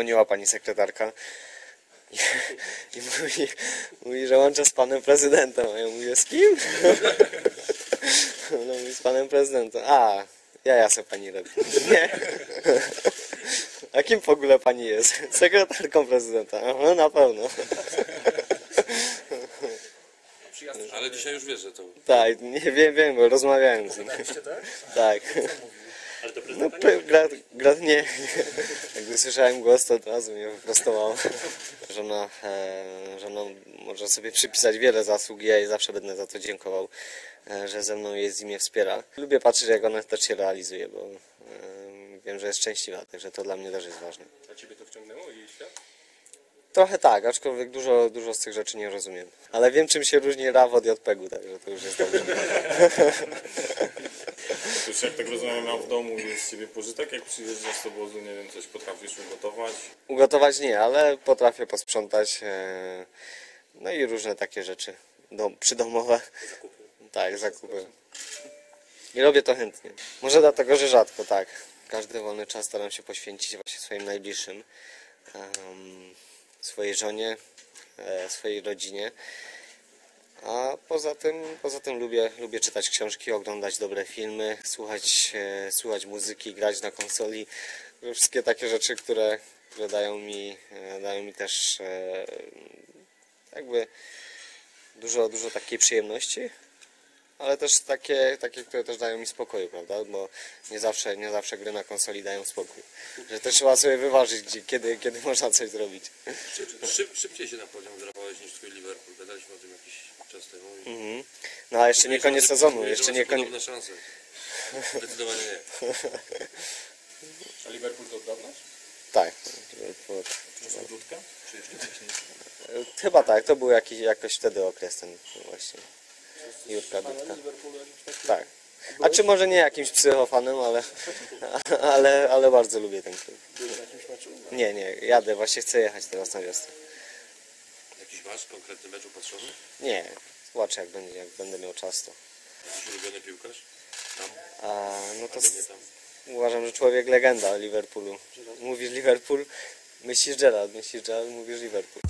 dzwoniła pani sekretarka i, i mówi, mówi, że łączę z panem prezydentem. A ja mówię, z kim? No mówi, z panem prezydentem. A, ja ja se pani robi. Nie. A kim w ogóle pani jest? Sekretarką prezydenta. No na pewno. Ale dzisiaj już wiesz, że to... Tak, nie wiem, wiem, bo rozmawiałem z nim. Tak. Ale to No, prezydenta pe- gra, gra, nie, nie. Jakby słyszałem głos, to od razu mnie wyprostowało. Żona, e, żona może sobie przypisać wiele zasług, ja jej zawsze będę za to dziękował, e, że ze mną jest i mnie wspiera. Lubię patrzeć, jak ona też się realizuje, bo e, wiem, że jest szczęśliwa, także to dla mnie też jest ważne. A ciebie to wciągnęło jej świat? Trochę tak, aczkolwiek dużo, dużo z tych rzeczy nie rozumiem. Ale wiem, czym się różni RAW od JPEG-u, także to już jest dobrze. Otóż jak tak rozumiem, a w domu jest z ciebie pożytek, jak przyjeżdżasz z obozu, nie wiem, coś potrafisz ugotować. Ugotować nie, ale potrafię posprzątać. e, No i różne takie rzeczy dom, przydomowe. Tak, zakupy. I robię to chętnie. Może dlatego, że rzadko, tak. Każdy wolny czas staram się poświęcić właśnie swoim najbliższym. em, swojej żonie, e, swojej rodzinie. A poza tym, poza tym lubię, lubię czytać książki, oglądać dobre filmy, słuchać, e, słuchać muzyki, grać na konsoli. Wszystkie takie rzeczy, które, które dają, mi, e, dają mi też e, jakby dużo, dużo takiej przyjemności, ale też takie, takie, które też dają mi spokoju, prawda? Bo nie zawsze, nie zawsze gry na konsoli dają spokój. Że też trzeba sobie wyważyć, gdzie, kiedy, kiedy można coś zrobić. Szyb, szyb, szybciej się na poziom wdrapałeś niż twój Liverpool. Gadaliśmy o tym jakiś czas temu. i- Mhm. No a jeszcze nie koniec sezonu, jeszcze nie koniec. podobne szanse. Zdecydowanie nie. A Liverpool to od dawna? Tak. po- Czasem Dudka? Czy jeszcze wcześniej? Chyba tak, to był jakiś, jakoś wtedy okres ten właśnie. Jurka Dudka. Tak. A czy może nie jakimś psychofanem, ale, ale, ale bardzo lubię ten klub. Nie, nie, jadę, właśnie chcę jechać teraz na wiosnę. Jakiś masz konkretny mecz upatrzony? Nie, zobaczę jak, będzie, jak będę miał czas to. Jakiś ulubiony piłkarz? Tam? A, no to s- uważam, że człowiek legenda Liverpoolu. Mówisz Liverpool, myślisz Gerald, myślisz Gerald, mówisz Liverpool.